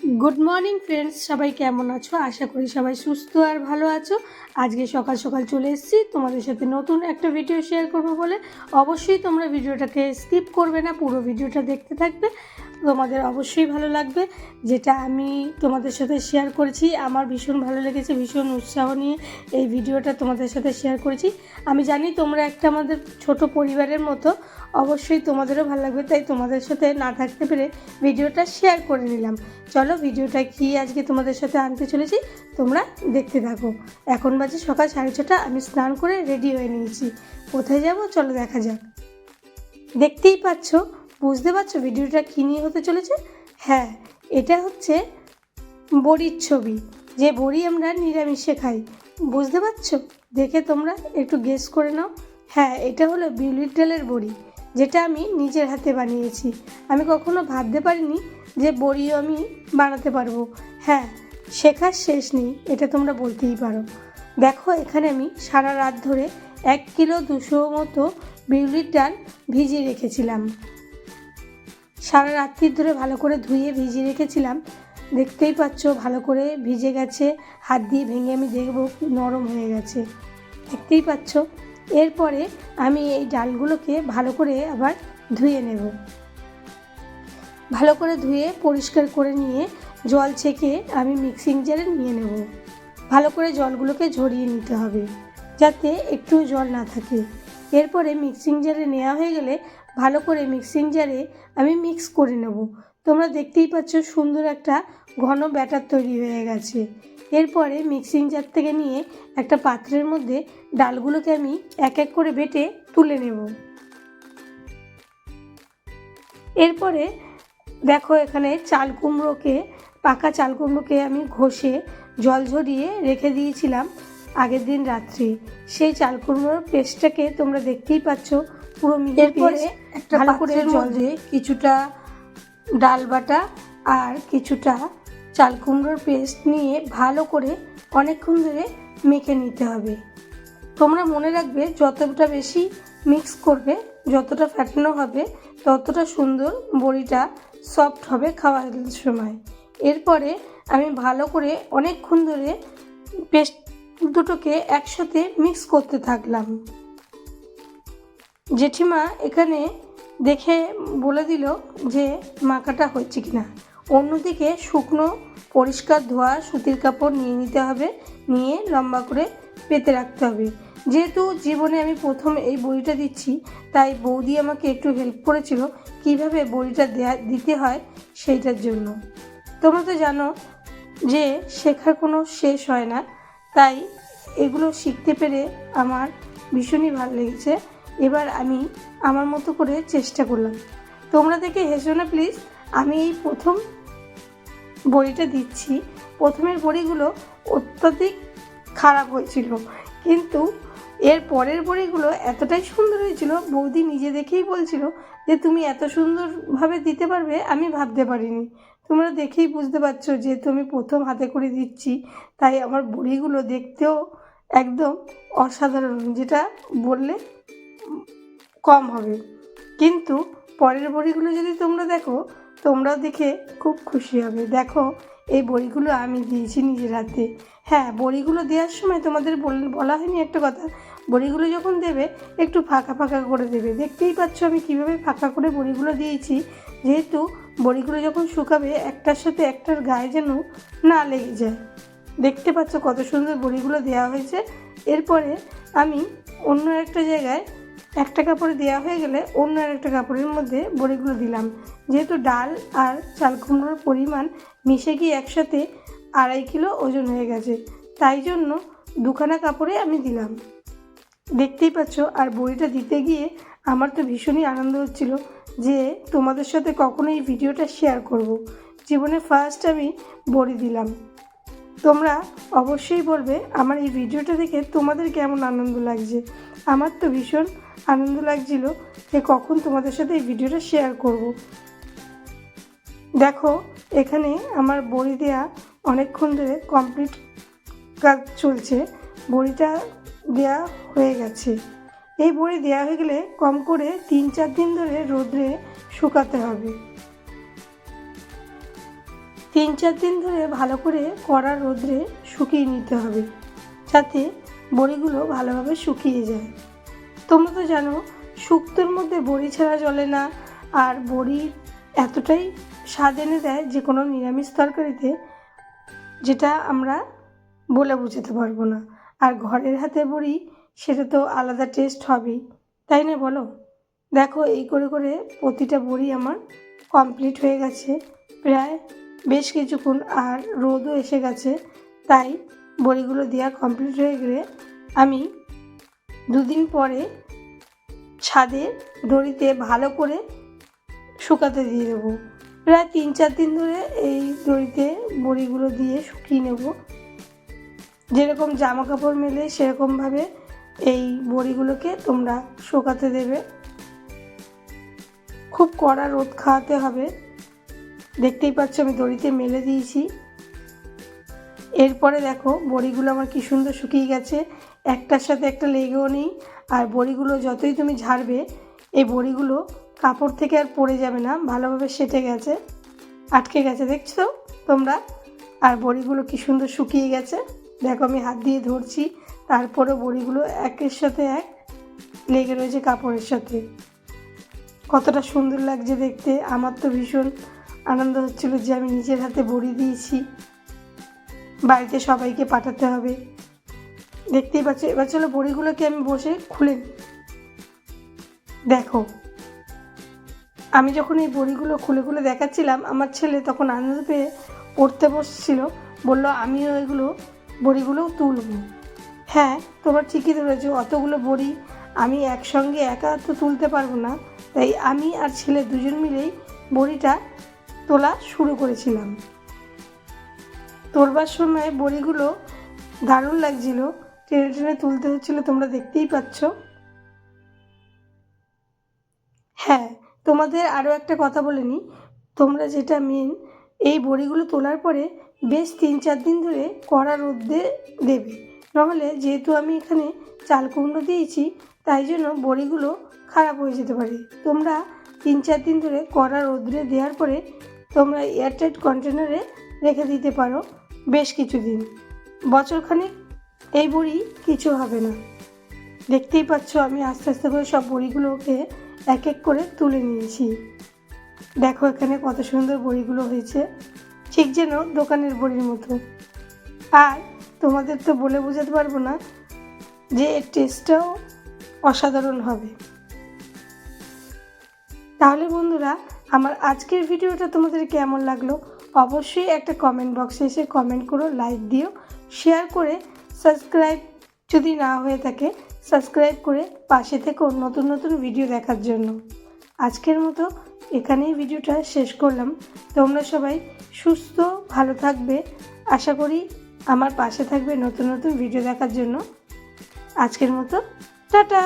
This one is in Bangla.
গুড মর্নিং ফ্রেন্ডস সবাই কেমন আছো? আশা করি সবাই সুস্থ আর ভালো আছো। আজকে সকাল সকাল চলে এসেছি। তোমাদের সাথে নতুন একটা ভিডিও শেয়ার করব বলে। অবশ্যই তোমরা ভিডিওটাকে স্কিপ করবে না, পুরো ভিডিওটা দেখতে থাকবে। তোমাদের অবশ্যই ভালো লাগবে। যেটা আমি তোমাদের সাথে শেয়ার করেছি, আমার ভীষণ ভালো লেগেছে, ভীষণ উৎসাহ নিয়ে এই ভিডিওটা তোমাদের সাথে শেয়ার করেছি। আমি জানি তোমরা একটা আমাদের ছোট পরিবারের মতো, অবশ্যই তোমাদেরও ভালো লাগবে, তাই তোমাদের সাথে না থাকতে পেরে ভিডিওটা শেয়ার করে নিলাম। চলো ভিডিওটা কি আজকে তোমাদের সাথে আনতে চলেছি, তোমরা দেখতে থাকো। এখন বাজে সকাল সাড়ে ছটা, আমি স্নান করে রেডি হয়ে নিয়েছি। কোথায় যাব? চলো দেখা যাক। দেখতেই পাচ্ছ বুঝতে পারছ ভিডিওটা কী নিয়ে হতে চলেছে? হ্যাঁ এটা হচ্ছে বড়ির ছবি। যে বড়ি আমরা নিরামিষে খাই। বুঝতে পারছ? দেখে তোমরা একটু গেস করে নাও। হ্যাঁ এটা হলো বিউলির ডালের বড়ি, যেটা আমি নিজের হাতে বানিয়েছি। আমি কখনো ভাবতে পারিনি যে বড়িও আমি বানাতে পারব। হ্যাঁ শেখার শেষ নেই, এটা তোমরা বলতেই পারো। দেখো, এখানে আমি সারা রাত ধরে এক কিলো দুশো মতো বিউলির ডাল ভিজিয়ে রেখেছিলাম। সারা রাত্রির ধরে ভালো করে ধুয়ে ভিজিয়ে রেখেছিলাম। দেখতেই পাচ্ছ, ভালো করে ভিজে গেছে। হাত দিয়ে ভেঙে আমি দেখব, নরম হয়ে গেছে। দেখতেই পাচ্ছ, এরপরে আমি এই ডালগুলোকে ভালো করে আবার ধুয়ে নেব। ভালো করে ধুয়ে পরিষ্কার করে নিয়ে জল ছেঁকে আমি মিক্সিং জারে নিয়ে নেব। ভালো করে জলগুলোকে ঝরিয়ে নিতে হবে, যাতে একটু জল না থাকে। এরপরে মিক্সিং জারে নেওয়া হয়ে গেলে ভালো করে মিক্সিং জারে আমি মিক্স করে নেব। তোমরা দেখতেই পাচ্ছ সুন্দর একটা ঘন ব্যাটার তৈরি হয়ে গেছে। এরপরে মিক্সিং জার থেকে নিয়ে একটা পাত্রের মধ্যে ডালগুলোকে আমি এক এক করে বেটে তুলে নেব। এরপরে দেখো এখানে চাল কুমড়োকে, পাকা চাল কুমড়োকে আমি ঘষে জল ঝরিয়ে রেখে দিয়েছিলাম আগের দিন রাত্রে। সেই চাল কুমড়োর পেস্টটাকে তোমরা দেখতেই পাচ্ছ পুরো মিহি এরপরে একটা ভালো করে জল দিয়ে কিছুটা ডাল বাটা আর কিছুটা চাল কুমড়োর পেস্ট নিয়ে ভালো করে অনেকক্ষণ ধরে মেখে নিতে হবে। তোমরা মনে রাখবে যতটা বেশি মিক্স করবে যতটা ফ্যাটানো হবে ততটা সুন্দর বড়িটা সফট হবে খাওয়ার সময়। এরপরে আমি ভালো করে অনেকক্ষণ ধরে পেস্ট দুটোকে একসাথে মিক্স করতে থাকলাম। জেঠিমা এখানে দেখে বলে দিল যে মাখাটা হচ্ছে কিনা। অন্যদিকে শুকনো পরিষ্কার ধোয়া সুতির কাপড় নিয়ে নিতে হবে, নিয়ে লম্বা করে পেতে রাখতে হবে। যেহেতু জীবনে আমি প্রথম এই বড়িটা দিচ্ছি, তাই বৌদি আমাকে একটু হেল্প করেছিল কীভাবে বড়িটা দেয়া, দিতে হয় সেইটার জন্য। তোমরা তো জানো যে শেখার কোনো শেষ হয় না, তাই এগুলো শিখতে পেরে আমার ভীষণই ভালো লেগেছে। এবার আমি আমার মতো করে চেষ্টা করলাম। তোমরা দেখে হেসো না প্লিজ আমি এই প্রথম বড়িটা দিচ্ছি। প্রথমের বড়িগুলো অত্যাধিক খারাপ হয়েছিল। কিন্তু এর পরের বড়িগুলো এতটাই সুন্দর হয়েছিল, বৌদি নিজে দেখেই বলছিল যে, তুমি এত সুন্দরভাবে দিতে পারবে, আমি ভাবতে পারিনি। তোমরা দেখেই বুঝতে পারছ যে, তুমি প্রথম হাতে করে দিচ্ছি। তাই আমার বড়িগুলো দেখতেও একদম অসাধারণ, যেটা বললে কম হবে। কিন্তু পরের বড়িগুলো যদি তোমরা দেখো, তোমরাও দেখে খুব খুশি হবে। দেখো, এই বড়িগুলো আমি দিয়েছি নিজের হাতে। হ্যাঁ বড়িগুলো দেওয়ার সময় তোমাদের বল- হয়নি একটা কথা। বড়িগুলো যখন দেবে, একটু ফাঁকা ফাঁকা করে দেবে। দেখতেই পাচ্ছ আমি কীভাবে ফাঁকা করে বড়িগুলো দিয়েছি। যেহেতু বড়িগুলো যখন শুকাবে, একটার সাথে একটার গায়ে যেন না লেগে যায়। দেখতে পাচ্ছ কত সুন্দর বড়িগুলো দেওয়া হয়েছে। এরপরে আমি অন্য একটা জায়গায় একটা কাপড়ে দেওয়া হয়ে গেলে অন্য একটা কাপড়ের মধ্যে বড়িগুলো দিলাম। যেহেতু ডাল আর চাল কুমড়োর পরিমাণ মিশে গিয়ে একসাথে আড়াই কিলো ওজন হয়ে গেছে, তাই জন্য দুখানা কাপড়ে আমি দিলাম। দেখতেই পাচ্ছ, আর বড়িটা দিতে গিয়ে আমার তো ভীষণই আনন্দ হচ্ছিল যে তোমাদের সাথে কখনো এই ভিডিওটা শেয়ার করব। জীবনে ফার্স্ট আমি বড়ি দিলাম। তোমরা অবশ্যই বলবে, আমার এই ভিডিওটা দেখে তোমাদের কেমন আনন্দ লাগছে? আমার তো ভীষণ আনন্দ লাগছিল যে কখন তোমাদের সাথে এই ভিডিওটা শেয়ার করব। দেখো, এখানে আমার বড়ি দেয়া অনেকক্ষণ ধরে কমপ্লিট কাজ চলছে। বড়িটা দেয়া হয়ে গেছে। এই বড়ি দেওয়া হয়ে গেলে কম করে তিন চার দিন ধরে রোদ্রে শুকাতে হবে। তিন চার দিন ধরে ভালো করে কড়া রোদ্রে শুকিয়ে নিতে হবে, যাতে বড়িগুলো ভালোভাবে শুকিয়ে যায়। তোমরা তো জানো, শুক্তোর মধ্যে বড়ি ছাড়া চলে না। আর বড়ি এতটাই স্বাদ এনে দেয় যে কোনো নিরামিষ তরকারিতে, যেটা আমরা বলে বোঝাতে পারব না। আর ঘরের হাতে বড়ি, সেটা তো আলাদা টেস্ট হবেই। তাই না বলো? দেখো, এই করে করে প্রতিটা বড়ি আমার কমপ্লিট হয়ে গেছে। প্রায় বেশ কিছুক্ষণ আর রোদও এসে গেছে। তাই বড়িগুলো দেওয়া কমপ্লিট হয়ে গেলে আমি দুদিন পরে ছাদে দড়িতে ভালো করে শুকাতে দিয়ে দেবো। প্রায় তিন চার দিন ধরে এই দড়িতে বড়িগুলো দিয়ে শুকিয়ে নেব। যেরকম জামা কাপড় মেলে সেরকমভাবে এই বড়িগুলোকে তোমরা শুকাতে দেবে। খুব কড়া রোদ খাওয়াতে হবে। দেখতেই পাচ্ছ আমি দড়িতে মেলে দিয়েছি। এরপরে দেখো, বড়িগুলো আমার কি সুন্দর শুকিয়ে গেছে। একটার সাথে একটা লেগেও নেই। আর বড়িগুলো যতই তুমি ঝাড়বে, এই বড়িগুলো কাপড় থেকে আর পড়ে যাবে না, ভালোভাবে সেটে গেছে, আটকে গেছে, দেখছ তোমরা? আর বড়িগুলো কি সুন্দর শুকিয়ে গেছে। দেখো আমি হাত দিয়ে ধরছি, তারপরে বড়িগুলো একের সাথে এক লেগে রয়েছে কাপড়ের সাথে। কতটা সুন্দর লাগছে দেখতে, আমার তো ভীষণ আনন্দ হচ্ছিল যে আমি নিজের হাতে বড়ি দিয়েছি। বাড়িতে সবাইকে পাঠাতে হবে। দেখতেই পাচ্ছ, এবার চলো বড়িগুলোকে আমি বসে খুলে দেখো, আমি যখন এই বড়িগুলো খুলে খুলে দেখাচ্ছিলাম, আমার ছেলে তখন আনন্দ পেয়ে পড়তে বসছিল, বলল, আমিও এগুলো, বড়িগুলোও তুলব। হ্যাঁ তোমার ঠিকই ধরেছো, অতগুলো বড়ি আমি একসঙ্গে একা তো তুলতে পারব না। তাই আমি আর ছেলে দুজন মিলেই বড়িটা তোলা শুরু করেছিলাম। তোলবার সময় বড়িগুলো দারুণ লাগছিল। টেনে টেনে তুলতে হচ্ছিল, তোমরা দেখতেই পাচ্ছ। হ্যাঁ তোমাদের আরও একটা কথা বলে নিই। তোমরা যেটা মেন এই বড়িগুলো তোলার পরে বেশ তিন চার দিন ধরে কড়া রোদে দেবে। নাহলে যেহেতু আমি এখানে চাল কুমড়ো দিয়েছি, তাই জন্য বড়িগুলো খারাপ হয়ে যেতে পারে। তোমরা তিন চার দিন ধরে কড়া রোদ্রে দেওয়ার পরে তোমরা এয়ারটাইট কন্টেনারে রেখে দিতে পারো। বেশ কিছুদিন। বছরখানেক এই বড়ি কিছু হবে না। দেখতেই পাচ্ছ আমি আস্তে আস্তে করে সব বড়িগুলোকে এক এক করে তুলে নিয়েছি। দেখো এখানে কত সুন্দর বড়িগুলো হয়েছে। ঠিক যেন দোকানের বড়ির মতো। আর তোমাদের তো বলে বোঝাতে পারব না যে এর টেস্টটাও অসাধারণ হবে। তাহলে বন্ধুরা, আমার আজকের ভিডিওটা তোমাদের কেমন লাগল? অবশ্যই একটা কমেন্ট বক্সে এসে কমেন্ট করো লাইক দিও শেয়ার করে সাবস্ক্রাইব যদি না হয়ে থাকে সাবস্ক্রাইব করে পাশে থেকো নতুন নতুন ভিডিও দেখার জন্য। আজকের মতো এখানেই ভিডিওটা শেষ করলাম। তোমরা সবাই সুস্থ, ভালো থাকবে। আশা করি আমার পাশে থাকবে নতুন নতুন ভিডিও দেখার জন্য। আজকের মতো, টাটা!